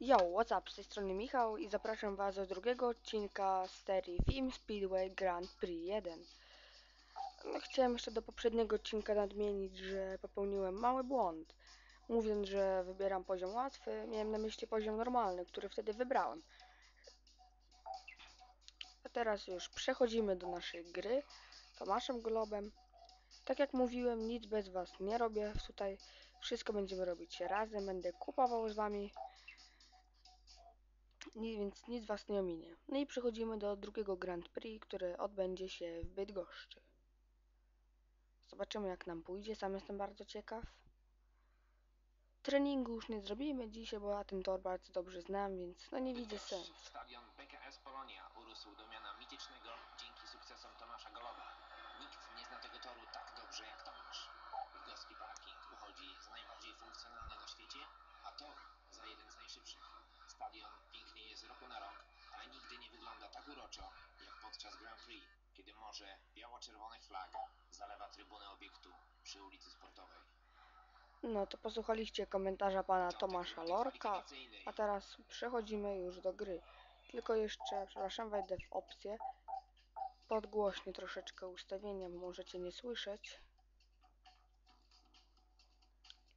Yo, what's up? Z tej strony Michał i zapraszam Was do drugiego odcinka serii Film Speedway Grand Prix 1. No, chciałem jeszcze do poprzedniego odcinka nadmienić, że popełniłem mały błąd. Mówiąc, że wybieram poziom łatwy, miałem na myśli poziom normalny, który wtedy wybrałem. A teraz już przechodzimy do naszej gry Tomaszem Globem. Tak jak mówiłem, nic bez Was nie robię tutaj. Wszystko będziemy robić razem, będę kupował z Wami. Ni- więc nic Was nie ominie. No i przechodzimy do drugiego Grand Prix, które odbędzie się w Bydgoszczy. Zobaczymy jak nam pójdzie, sam jestem bardzo ciekaw. Treningu już nie zrobimy dzisiaj, bo ja ten tor bardzo dobrze znam, więc no nie widzę sensu. Stadion PKS Polonia urósł do miana mitycznego dzięki sukcesom Tomasza Goloba. Nikt nie zna tego toru tak dobrze jak Tomasz. Bydgoski parking uchodzi za najbardziej funkcjonalny na świecie, a tor za jeden z najszybszych. Stadion pięknieje z roku na rok, ale nigdy nie wygląda tak uroczo jak podczas Grand Prix, kiedy morze biało-czerwonych flag zalewa trybunę obiektu przy ulicy Sportowej. No to posłuchaliście komentarza pana Tomasza Lorka, a teraz przechodzimy już do gry. Tylko jeszcze, przepraszam, wejdę w opcję. Podgłośnie troszeczkę ustawienia, bo możecie nie słyszeć.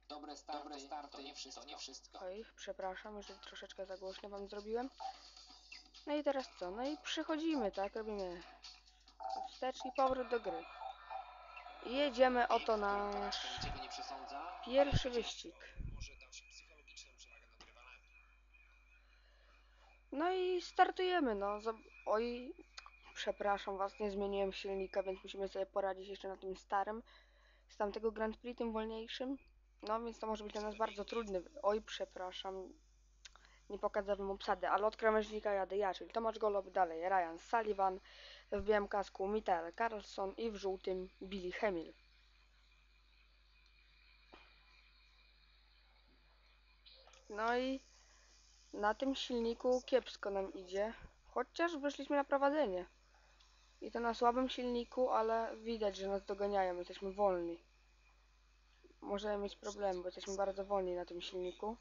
Dobre starty, Dobre starty to nie wszystko. To nie wszystko. Oj, przepraszam, jeżeli troszeczkę za głośno wam zrobiłem. No i teraz co? No i przechodzimy, tak? Robimy wstecz i powrót do gry. Jedziemy oto przesądza, pierwszy wyścig. No i startujemy, no. Oj, przepraszam was, nie zmieniłem silnika, więc musimy sobie poradzić jeszcze na tym starym. Z tamtego Grand Prix, tym wolniejszym. No, więc to może być dla nas bardzo trudny. Oj, przepraszam. Nie pokazałem obsady, ale od krawężnika jadę ja, czyli Tomasz Golob, dalej Ryan Sullivan, w białym kasku Mikael Carlson i w żółtym Billy Hemil. No i na tym silniku kiepsko nam idzie, chociaż wyszliśmy na prowadzenie. I to na słabym silniku, ale widać, że nas doganiają, jesteśmy wolni. Możemy mieć problemy, bo jesteśmy bardzo wolni na tym silniku.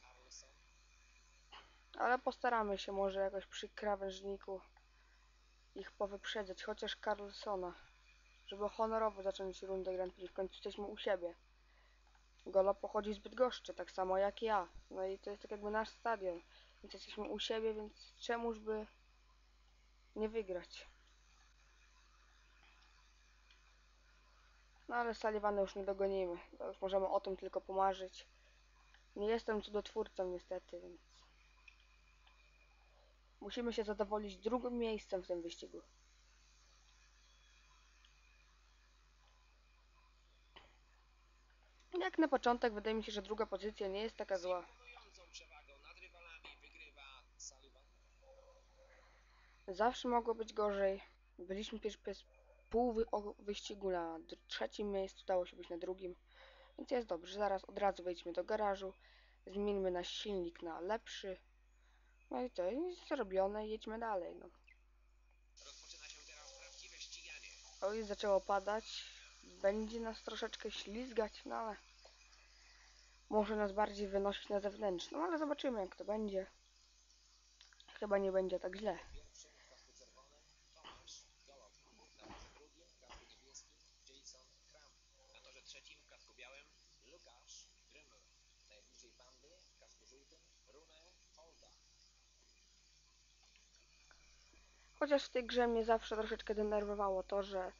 Ale postaramy się może jakoś przy krawężniku ich powyprzedzać, chociaż Carlsona, żeby honorowo zacząć rundę Grand Prix. W końcu jesteśmy u siebie. Golo pochodzi z Bydgoszczy, tak samo jak ja. No i to jest tak jakby nasz stadion. Więc jesteśmy u siebie, więc czemuż by nie wygrać. No ale Sullivana już nie dogonimy. To już możemy o tym tylko pomarzyć. Nie jestem cudotwórcą niestety, więc musimy się zadowolić drugim miejscem w tym wyścigu. Jak na początek wydaje mi się, że druga pozycja nie jest taka zła. Zawsze mogło być gorzej. Byliśmy pierwszy przez pół wy wyścigu na trzecim miejscu, udało się być na drugim. Więc jest dobrze. Zaraz od razu wejdźmy do garażu. Zmienimy nasz silnik na lepszy. No i to jest zrobione. Jedźmy dalej. No. Rozpoczyna się teraz prawdziwe ściganie. Oj, zaczęło padać. Będzie nas troszeczkę ślizgać, no ale może nas bardziej wynosić na zewnętrzną, ale zobaczymy jak to będzie. Chyba nie będzie tak źle. Pierwszy w kasku czerwonym Tomasz Golob. Na torze drugim w kasku niebieskim Jason Kram. Na torze trzecim w kasku białym Lukasz Gryml. Najbliżej bandy w kasku żółtym Rune Holda. Chociaż w tej grze mnie zawsze troszeczkę denerwowało to, że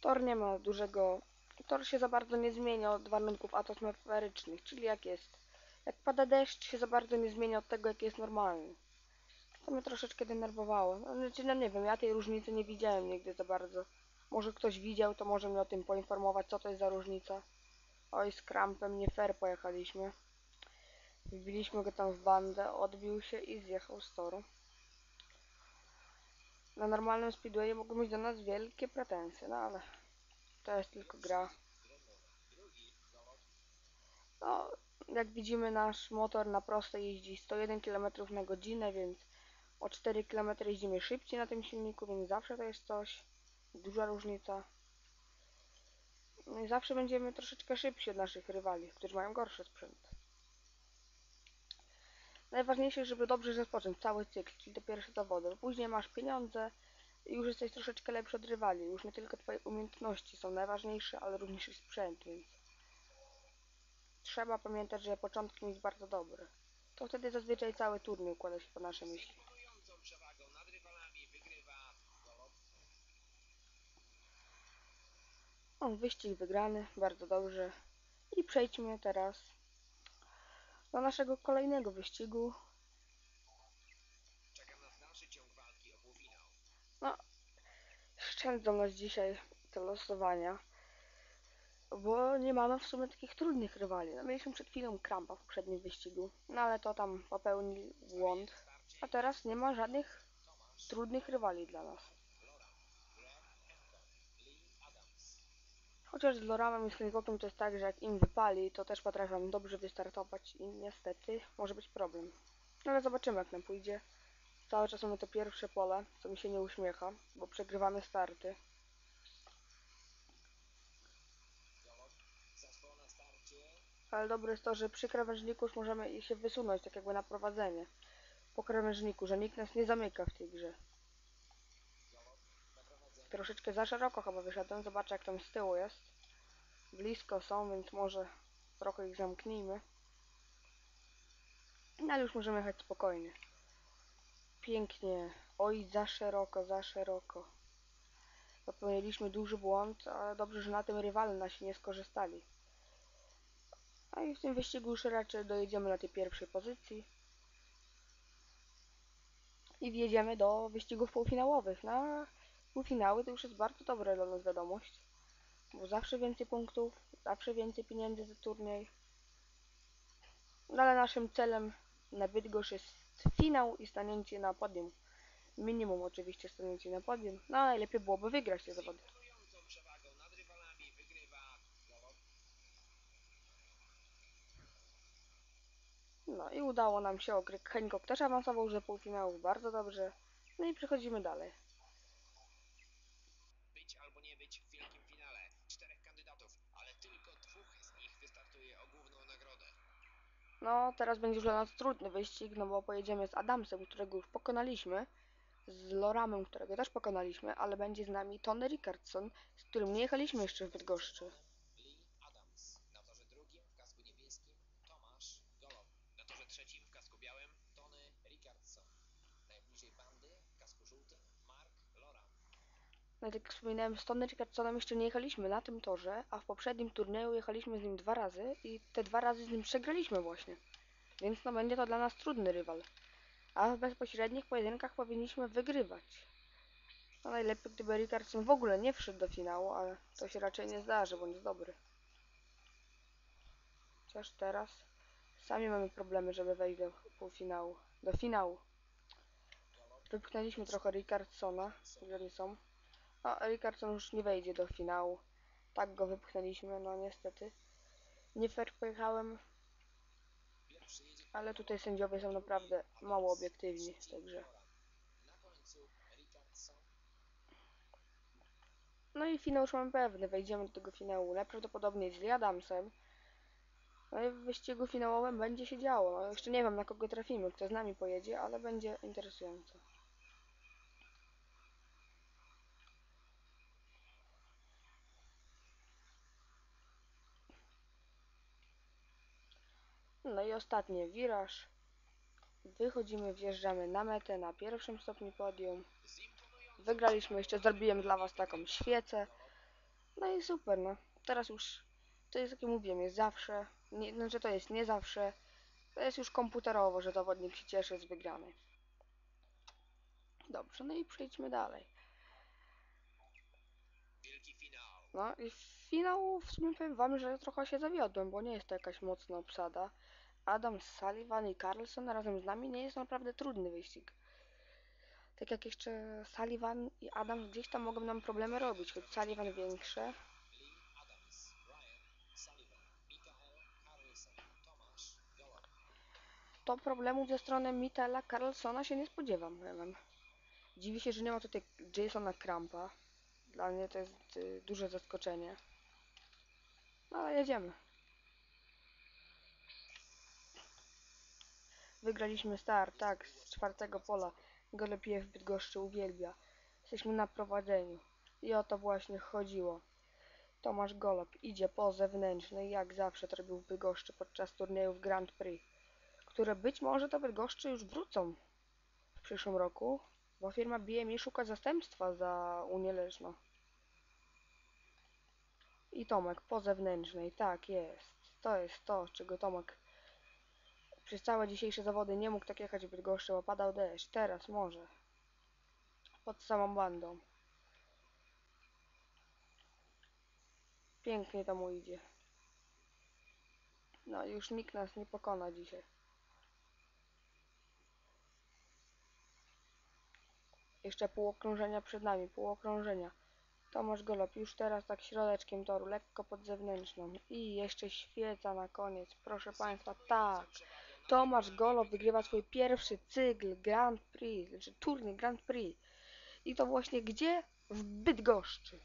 tor nie ma dużego. Tor się za bardzo nie zmienia od warunków atmosferycznych, czyli jak jest. Jak pada deszcz, się za bardzo nie zmienia od tego, jaki jest normalny. To mnie troszeczkę denerwowało. No, znaczy, no nie wiem, ja tej różnicy nie widziałem nigdy za bardzo. Może ktoś widział, to może mnie o tym poinformować, co to jest za różnica. Oj, z krampem nie fair pojechaliśmy. Wbiliśmy go tam w bandę, odbił się i zjechał z toru. Na normalnym speedwayu mogą mieć do nas wielkie pretensje, no ale to jest tylko gra. No, jak widzimy nasz motor na prostej jeździ 101 km na godzinę, więc o 4 km jeździmy szybciej na tym silniku, więc zawsze to jest coś. Duża różnica. No i zawsze będziemy troszeczkę szybsi od naszych rywali, którzy mają gorszy sprzęt. Najważniejsze, żeby dobrze rozpocząć cały cykl, czyli te pierwsze zawody. Później masz pieniądze i już jesteś troszeczkę lepszy od rywali. Już nie tylko twoje umiejętności są najważniejsze, ale również i sprzęt, więc trzeba pamiętać, że początkiem jest bardzo dobre. To wtedy zazwyczaj cały turniej układa się po naszej myśli. Imponującą przewagą nad rywalami wygrywa Golob. O, wyścig wygrany, bardzo dobrze. I przejdźmy teraz do naszego kolejnego wyścigu. Czeka nas dalszy ciąg walki o półfinał. Szczędzą nas dzisiaj te losowania, bo nie mamy w sumie takich trudnych rywali. No, mieliśmy przed chwilą Krampa w poprzednim wyścigu, no ale to tam popełnił błąd. A teraz nie ma żadnych trudnych rywali dla nas. Chociaż z Loramem i Hancocken to jest tak, że jak im wypali, to też potrafią dobrze wystartować i niestety może być problem. Ale zobaczymy jak nam pójdzie. Cały czas mamy to pierwsze pole, co mi się nie uśmiecha, bo przegrywamy starty. Ale dobre jest to, że przy krawężniku już możemy się wysunąć tak jakby na prowadzenie. Po krawężniku, że nikt nas nie zamyka w tej grze. Troszeczkę za szeroko chyba wyszedłem. Zobaczę jak tam z tyłu jest. Blisko są, więc może trochę ich zamknijmy. No ale już możemy jechać spokojnie. Pięknie. Oj, za szeroko, za szeroko. Popełniliśmy duży błąd, ale dobrze, że na tym rywale nasi nie skorzystali. A i w tym wyścigu już raczej dojedziemy na tej pierwszej pozycji. I wjedziemy do wyścigów półfinałowych. Na półfinały to już jest bardzo dobra dla nas wiadomość. Bo zawsze więcej punktów, zawsze więcej pieniędzy za turniej. No ale naszym celem na Bydgoszcz jest finał i stanięcie na podium. Minimum oczywiście stanięcie na podium. No a najlepiej byłoby wygrać te zawody. No i udało nam się ogry. Hancock też awansował do półfinału bardzo dobrze. No i przechodzimy dalej. W wielkim finale. Czterech kandydatów, ale tylko dwóch z nich wystartuje o główną nagrodę. No, teraz będzie już dla nas trudny wyścig, no bo pojedziemy z Adamsem, którego już pokonaliśmy, z Loramem, którego też pokonaliśmy, ale będzie z nami Tony Rickardson, z którym nie jechaliśmy jeszcze w Bydgoszczy. Lee Adams. Na torze drugim w kasku niebieskim Tomasz Golob. Na torze trzecim w kasku białym Tony Rickardson. Najbliżej bandy w kasku żółtym Mark Loram. Tak jak wspominałem, z Rickardsonem jeszcze nie jechaliśmy na tym torze, a w poprzednim turnieju jechaliśmy z nim dwa razy i te dwa razy z nim przegraliśmy właśnie. Więc no będzie to dla nas trudny rywal. A w bezpośrednich pojedynkach powinniśmy wygrywać. No najlepiej gdyby Rickardson w ogóle nie wszedł do finału, ale to się raczej nie zdarzy, bo jest dobry. Chociaż teraz sami mamy problemy, żeby wejść do półfinału, do finału. Wypchnęliśmy trochę Rickardsona, gdzie oni są. A Rickardson już nie wejdzie do finału. Tak go wypchnęliśmy, no niestety. Nie fair pojechałem, ale tutaj sędziowie są naprawdę mało obiektywni, także. No i finał już mamy pewny, wejdziemy do tego finału. Najprawdopodobniej z Lee Adamsem. No i w wyścigu finałowym będzie się działo. No, jeszcze nie wiem na kogo trafimy, kto z nami pojedzie, ale będzie interesująco. No i ostatni wiraż. Wychodzimy, wjeżdżamy na metę na pierwszym stopniu podium. Wygraliśmy, jeszcze zrobiłem dla was taką świecę. No i super, no. Teraz już, to jest ja mówiłem, jest zawsze, nie, znaczy to jest nie zawsze, to jest już komputerowo, że zawodnik się cieszy z wygranej. Dobrze, no i przejdźmy dalej. No i finał w sumie powiem wam, że trochę się zawiodłem, bo nie jest to jakaś mocna obsada. Adam Sullivan i Carlson razem z nami nie jest naprawdę trudny wyścig. Tak jak jeszcze Sullivan i Adam gdzieś tam mogą nam problemy robić, choć Sullivan większe. Adams. To problemów ze strony Mittela Carlsona się nie spodziewam, wam. Dziwię się, że nie ma tutaj Jasona Krampa. Dla mnie to jest y, duże zaskoczenie. No ale jedziemy. Wygraliśmy start, tak, z czwartego pola. Golepie w Bydgoszczy uwielbia. Jesteśmy na prowadzeniu. I o to właśnie chodziło. Tomasz Golop idzie po zewnętrznej, jak zawsze to robił w Bydgoszczy podczas turniejów Grand Prix, które być może do Bydgoszczy już wrócą w przyszłym roku, bo firma BMI szuka zastępstwa za Unię. I Tomek po zewnętrznej, tak jest. To jest to, czego Tomek przez całe dzisiejsze zawody nie mógł tak jechać w Bydgoszczy, bo padał deszcz. Teraz może. Pod samą bandą. Pięknie to mu idzie. No już nikt nas nie pokona dzisiaj. Jeszcze pół okrążenia przed nami, pół okrążenia. Tomasz Golop już teraz tak środeczkiem toru, lekko pod zewnętrzną. I jeszcze świeca na koniec, proszę Państwa, tak. Tomasz Golop wygrywa swój pierwszy cykl Grand Prix, znaczy turniej Grand Prix. I to właśnie gdzie? W Bydgoszczy.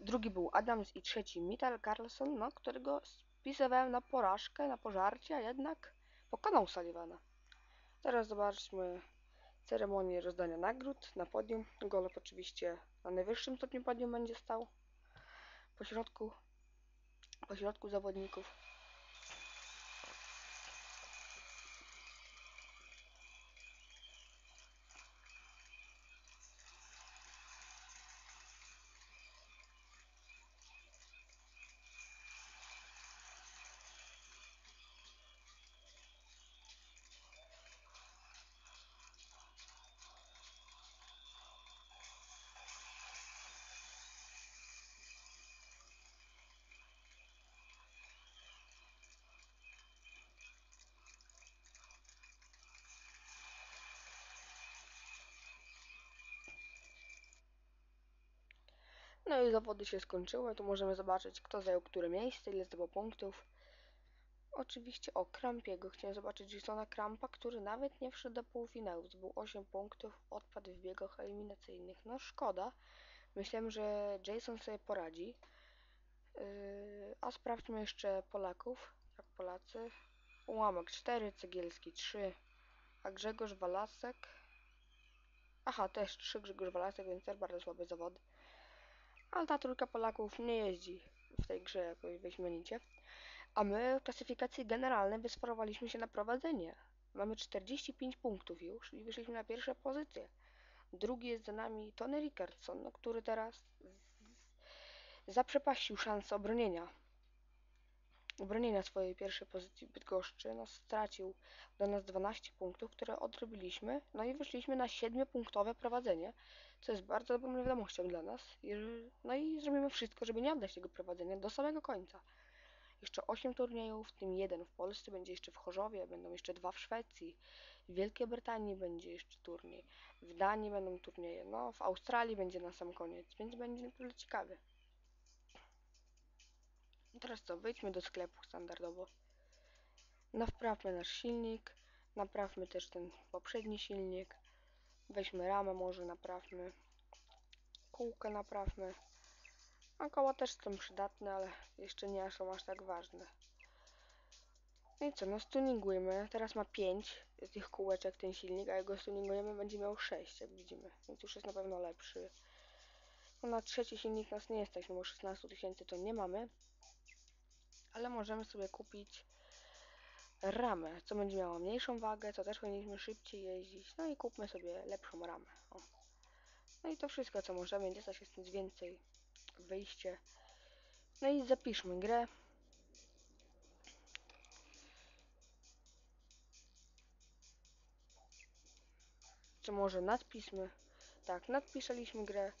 Drugi był Adams i trzeci Mitchell Carlson, no, którego spisywałem na porażkę, na pożarcie, a jednak pokonał Sullivana. Teraz zobaczmy ceremonię rozdania nagród na podium. Golop oczywiście na najwyższym stopniu podium będzie stał. Po środku, po środku zawodników. No i zawody się skończyły. Tu możemy zobaczyć, kto zajął które miejsce, ile zdobył punktów. Oczywiście o Krampiego. Chciałem zobaczyć Jasona Krampa, który nawet nie wszedł do półfinału. Zdobył 8 punktów, odpadł w biegach eliminacyjnych. No szkoda. Myślałem, że Jason sobie poradzi. Yy, a sprawdźmy jeszcze Polaków. Jak Polacy. Ułamek 4, Cegielski 3, a Grzegorz Walasek. Aha, też 3 Grzegorz Walasek, więc też bardzo słabe zawody. Ale ta trójka Polaków nie jeździ w tej grze jakoś wyśmienicie. A my w klasyfikacji generalnej wysforowaliśmy się na prowadzenie. Mamy 45 punktów już i wyszliśmy na pierwsze pozycje. Drugi jest za nami Tony Rickardson, no, który teraz zaprzepaścił szansę obronienia. Obronienia swojej pierwszej pozycji Bydgoszczy. No, stracił do nas 12 punktów, które odrobiliśmy. No i wyszliśmy na 7-punktowe prowadzenie co jest bardzo dobrą wiadomością dla nas. No i zrobimy wszystko, żeby nie oddać tego prowadzenia do samego końca. Jeszcze 8 turniejów, w tym jeden w Polsce, będzie jeszcze w Chorzowie, będą jeszcze dwa w Szwecji, w Wielkiej Brytanii będzie jeszcze turniej, w Danii będą turnieje, no w Australii będzie na sam koniec, więc będzie naprawdę ciekawie. I teraz co, wyjdźmy do sklepu standardowo. Naprawmy nasz silnik, naprawmy też ten poprzedni silnik. Weźmy ramę może naprawmy. Kółkę naprawmy. A koła też są przydatne, ale jeszcze nie są aż tak ważne. No i co, no stuningujmy. Teraz ma 5 tych kółeczek ten silnik, a jak go stuningujemy będzie miał 6, jak widzimy. Więc już jest na pewno lepszy. No na trzeci silnik nas nie jesteś, no bo 16 tysięcy to nie mamy. Ale możemy sobie kupić ramę, co będzie miało mniejszą wagę, co też powinniśmy szybciej jeździć. No i kupmy sobie lepszą ramę. O. No i to wszystko, co możemy, nie da się nic więcej. Wyjście. No i zapiszmy grę. Czy może nadpismy? Tak, nadpisaliśmy grę.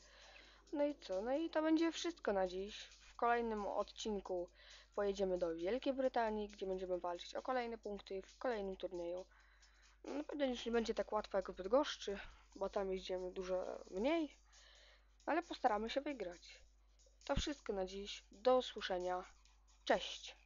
No i co? No i to będzie wszystko na dziś. W kolejnym odcinku pojedziemy do Wielkiej Brytanii, gdzie będziemy walczyć o kolejne punkty w kolejnym turnieju. Na pewno już nie będzie tak łatwo jak w Bydgoszczy, bo tam jeździmy dużo mniej, ale postaramy się wygrać. To wszystko na dziś. Do usłyszenia. Cześć!